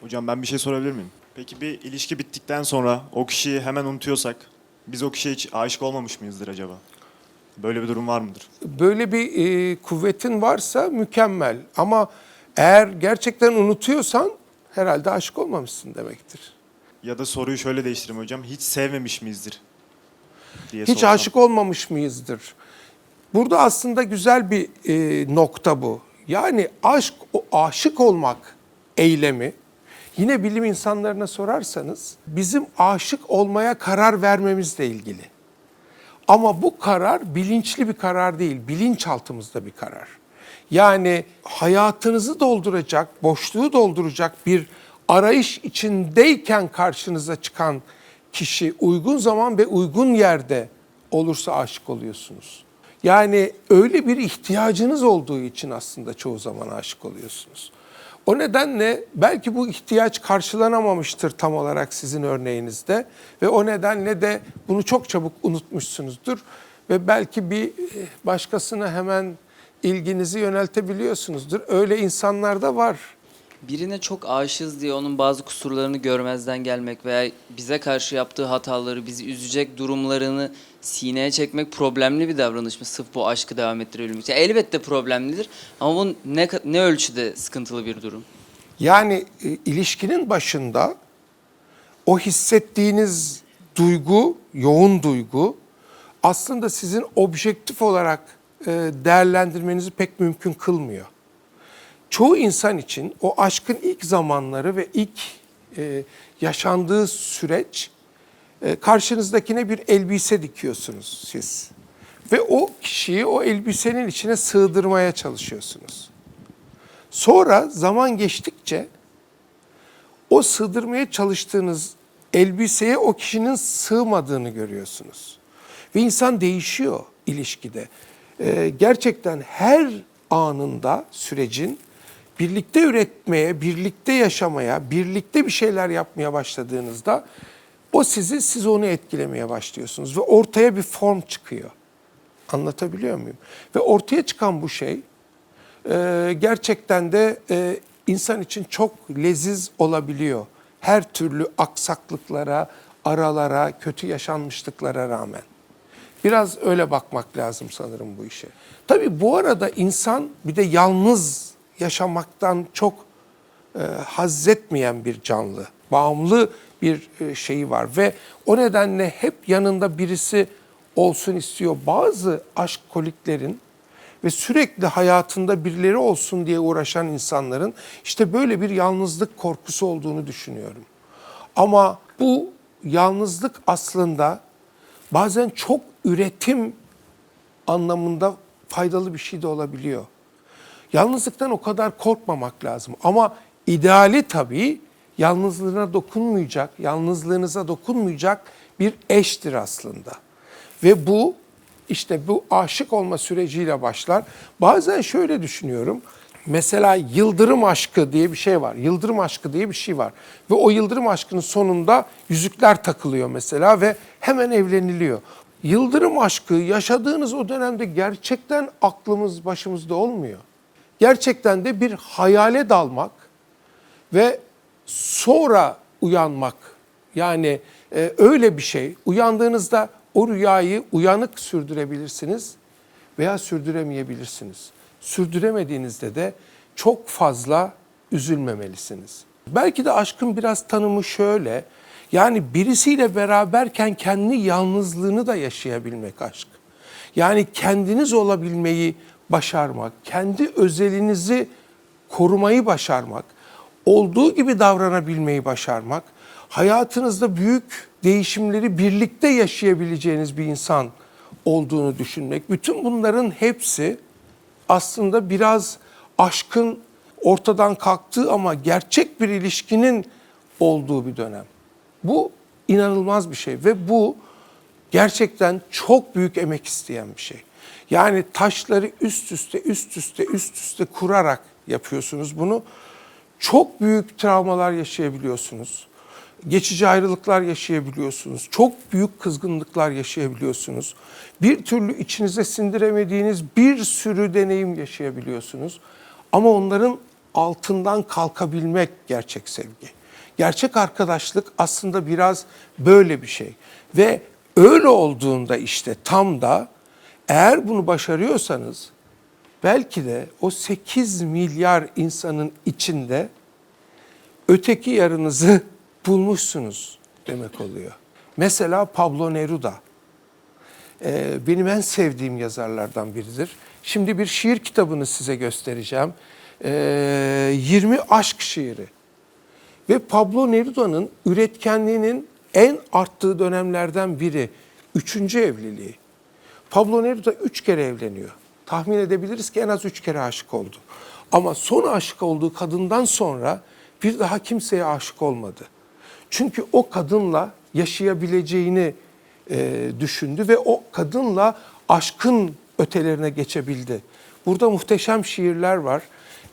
Hocam ben bir şey sorabilir miyim? Peki bir ilişki bittikten sonra o kişiyi hemen unutuyorsak biz o kişiye hiç aşık olmamış mıyızdır acaba? Böyle bir durum var mıdır? Böyle bir e, kuvvetin varsa mükemmel. Ama eğer gerçekten unutuyorsan herhalde aşık olmamışsın demektir. Ya da soruyu şöyle değiştireyim hocam. Hiç sevmemiş miyizdir? Diye Hiç sorsam. aşık olmamış mıyızdır? Burada aslında güzel bir e, nokta bu. Yani aşk, o aşık olmak eylemi, yine bilim insanlarına sorarsanız bizim aşık olmaya karar vermemizle ilgili. Ama bu karar bilinçli bir karar değil, bilinçaltımızda bir karar. Yani hayatınızı dolduracak, boşluğu dolduracak bir arayış içindeyken karşınıza çıkan kişi uygun zaman ve uygun yerde olursa aşık oluyorsunuz. Yani öyle bir ihtiyacınız olduğu için aslında çoğu zaman aşık oluyorsunuz. O nedenle belki bu ihtiyaç karşılanamamıştır tam olarak sizin örneğinizde ve o nedenle de bunu çok çabuk unutmuşsunuzdur ve belki bir eh, başkasına hemen ilginizi yöneltebiliyorsunuzdur. Öyle insanlar da var. Birine çok aşığız diye onun bazı kusurlarını görmezden gelmek veya bize karşı yaptığı hataları, bizi üzecek durumlarını sineye çekmek problemli bir davranış mı? Sırf bu aşkı devam ettirebilmek için. Elbette problemlidir ama bu ne, ne ölçüde sıkıntılı bir durum? Yani e, ilişkinin başında o hissettiğiniz duygu, yoğun duygu aslında sizin objektif olarak e, değerlendirmenizi pek mümkün kılmıyor. Çoğu insan için o aşkın ilk zamanları ve ilk e, yaşandığı süreç e, karşınızdakine bir elbise dikiyorsunuz siz. Ve o kişiyi o elbisenin içine sığdırmaya çalışıyorsunuz. Sonra zaman geçtikçe o sığdırmaya çalıştığınız elbiseye o kişinin sığmadığını görüyorsunuz. Ve insan değişiyor ilişkide. Ee, gerçekten her anında sürecin birlikte üretmeye, birlikte yaşamaya, birlikte bir şeyler yapmaya başladığınızda o sizi, siz onu etkilemeye başlıyorsunuz ve ortaya bir form çıkıyor. Anlatabiliyor muyum? Ve ortaya çıkan bu şey e, gerçekten de e, insan için çok leziz olabiliyor. Her türlü aksaklıklara, aralara, kötü yaşanmışlıklara rağmen. Biraz öyle bakmak lazım sanırım bu işe. Tabii bu arada insan bir de yalnız yaşamaktan çok e, haz etmeyen bir canlı. Bağımlı bir e, şeyi var ve o nedenle hep yanında birisi olsun istiyor. Bazı aşk koliklerin ve sürekli hayatında birileri olsun diye uğraşan insanların işte böyle bir yalnızlık korkusu olduğunu düşünüyorum. Ama bu yalnızlık aslında bazen çok üretim anlamında faydalı bir şey de olabiliyor. Yalnızlıktan o kadar korkmamak lazım. Ama ideali tabii yalnızlığına dokunmayacak, yalnızlığınıza dokunmayacak bir eştir aslında. Ve bu işte bu aşık olma süreciyle başlar. Bazen şöyle düşünüyorum. Mesela yıldırım aşkı diye bir şey var. Yıldırım aşkı diye bir şey var. Ve o yıldırım aşkının sonunda yüzükler takılıyor mesela ve hemen evleniliyor. Yıldırım aşkı yaşadığınız o dönemde gerçekten aklımız başımızda olmuyor. Gerçekten de bir hayale dalmak ve sonra uyanmak. Yani e, öyle bir şey. Uyandığınızda o rüyayı uyanık sürdürebilirsiniz veya sürdüremeyebilirsiniz. Sürdüremediğinizde de çok fazla üzülmemelisiniz. Belki de aşkın biraz tanımı şöyle. Yani birisiyle beraberken kendi yalnızlığını da yaşayabilmek aşk. Yani kendiniz olabilmeyi başarmak, kendi özelinizi korumayı başarmak, olduğu gibi davranabilmeyi başarmak, hayatınızda büyük değişimleri birlikte yaşayabileceğiniz bir insan olduğunu düşünmek. Bütün bunların hepsi aslında biraz aşkın ortadan kalktığı ama gerçek bir ilişkinin olduğu bir dönem. Bu inanılmaz bir şey ve bu gerçekten çok büyük emek isteyen bir şey. Yani taşları üst üste üst üste üst üste kurarak yapıyorsunuz bunu. Çok büyük travmalar yaşayabiliyorsunuz. Geçici ayrılıklar yaşayabiliyorsunuz. Çok büyük kızgınlıklar yaşayabiliyorsunuz. Bir türlü içinize sindiremediğiniz bir sürü deneyim yaşayabiliyorsunuz. Ama onların altından kalkabilmek gerçek sevgi. Gerçek arkadaşlık aslında biraz böyle bir şey. Ve öyle olduğunda işte tam da eğer bunu başarıyorsanız belki de o 8 milyar insanın içinde öteki yarınızı bulmuşsunuz demek oluyor. Mesela Pablo Neruda. Ee, benim en sevdiğim yazarlardan biridir. Şimdi bir şiir kitabını size göstereceğim. Ee, 20 aşk şiiri. Ve Pablo Neruda'nın üretkenliğinin en arttığı dönemlerden biri üçüncü evliliği. Pablo Neruda üç kere evleniyor. Tahmin edebiliriz ki en az üç kere aşık oldu. Ama son aşık olduğu kadından sonra bir daha kimseye aşık olmadı. Çünkü o kadınla yaşayabileceğini e, düşündü ve o kadınla aşkın ötelerine geçebildi. Burada muhteşem şiirler var.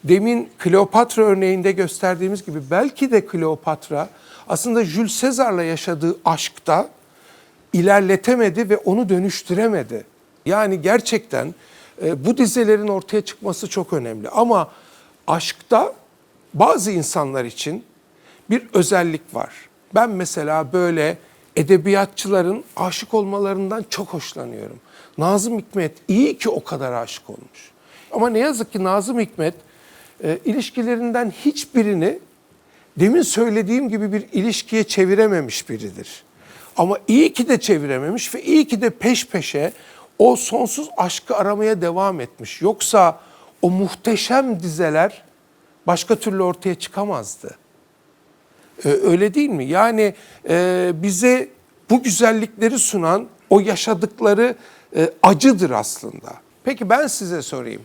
Demin Kleopatra örneğinde gösterdiğimiz gibi belki de Kleopatra aslında Jules Caesar'la yaşadığı aşkta ilerletemedi ve onu dönüştüremedi. Yani gerçekten e, bu dizelerin ortaya çıkması çok önemli. Ama aşkta bazı insanlar için bir özellik var. Ben mesela böyle edebiyatçıların aşık olmalarından çok hoşlanıyorum. Nazım Hikmet iyi ki o kadar aşık olmuş. Ama ne yazık ki Nazım Hikmet e, ilişkilerinden hiçbirini demin söylediğim gibi bir ilişkiye çevirememiş biridir. Ama iyi ki de çevirememiş ve iyi ki de peş peşe o sonsuz aşkı aramaya devam etmiş. Yoksa o muhteşem dizeler başka türlü ortaya çıkamazdı. Ee, öyle değil mi? Yani e, bize bu güzellikleri sunan o yaşadıkları e, acıdır aslında. Peki ben size sorayım.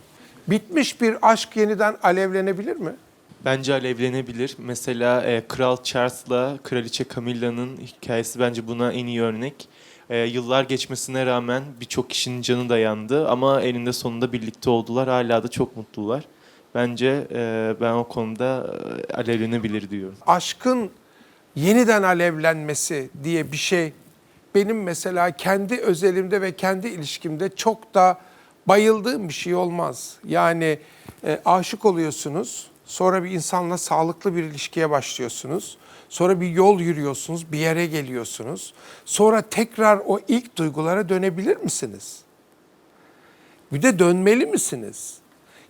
Bitmiş bir aşk yeniden alevlenebilir mi? Bence alevlenebilir. Mesela e, Kral Charles'la Kraliçe Camilla'nın hikayesi bence buna en iyi örnek. E, yıllar geçmesine rağmen birçok kişinin canı da yandı ama eninde sonunda birlikte oldular. Hala da çok mutlular. Bence e, ben o konuda e, alevlenebilir diyorum. aşkın yeniden alevlenmesi diye bir şey benim mesela kendi özelimde ve kendi ilişkimde çok da bayıldığım bir şey olmaz. Yani e, aşık oluyorsunuz, sonra bir insanla sağlıklı bir ilişkiye başlıyorsunuz. Sonra bir yol yürüyorsunuz, bir yere geliyorsunuz. Sonra tekrar o ilk duygulara dönebilir misiniz? Bir de dönmeli misiniz?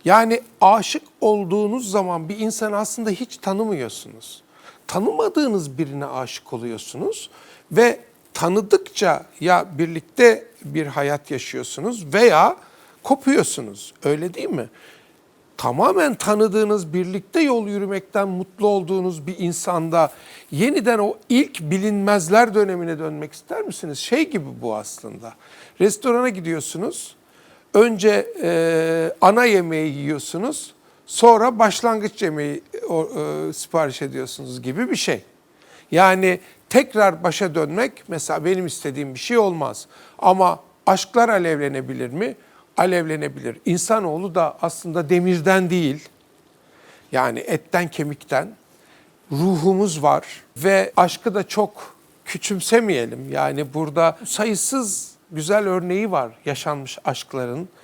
Yani aşık olduğunuz zaman bir insanı aslında hiç tanımıyorsunuz. Tanımadığınız birine aşık oluyorsunuz ve tanıdıkça ya birlikte bir hayat yaşıyorsunuz veya kopuyorsunuz. Öyle değil mi? Tamamen tanıdığınız, birlikte yol yürümekten mutlu olduğunuz bir insanda yeniden o ilk bilinmezler dönemine dönmek ister misiniz? Şey gibi bu aslında. Restorana gidiyorsunuz. Önce e, ana yemeği yiyorsunuz. Sonra başlangıç yemeği e, sipariş ediyorsunuz gibi bir şey. Yani tekrar başa dönmek mesela benim istediğim bir şey olmaz. Ama aşklar alevlenebilir mi? Alevlenebilir. İnsanoğlu da aslında demirden değil. Yani etten kemikten ruhumuz var ve aşkı da çok küçümsemeyelim. Yani burada sayısız güzel örneği var yaşanmış aşkların.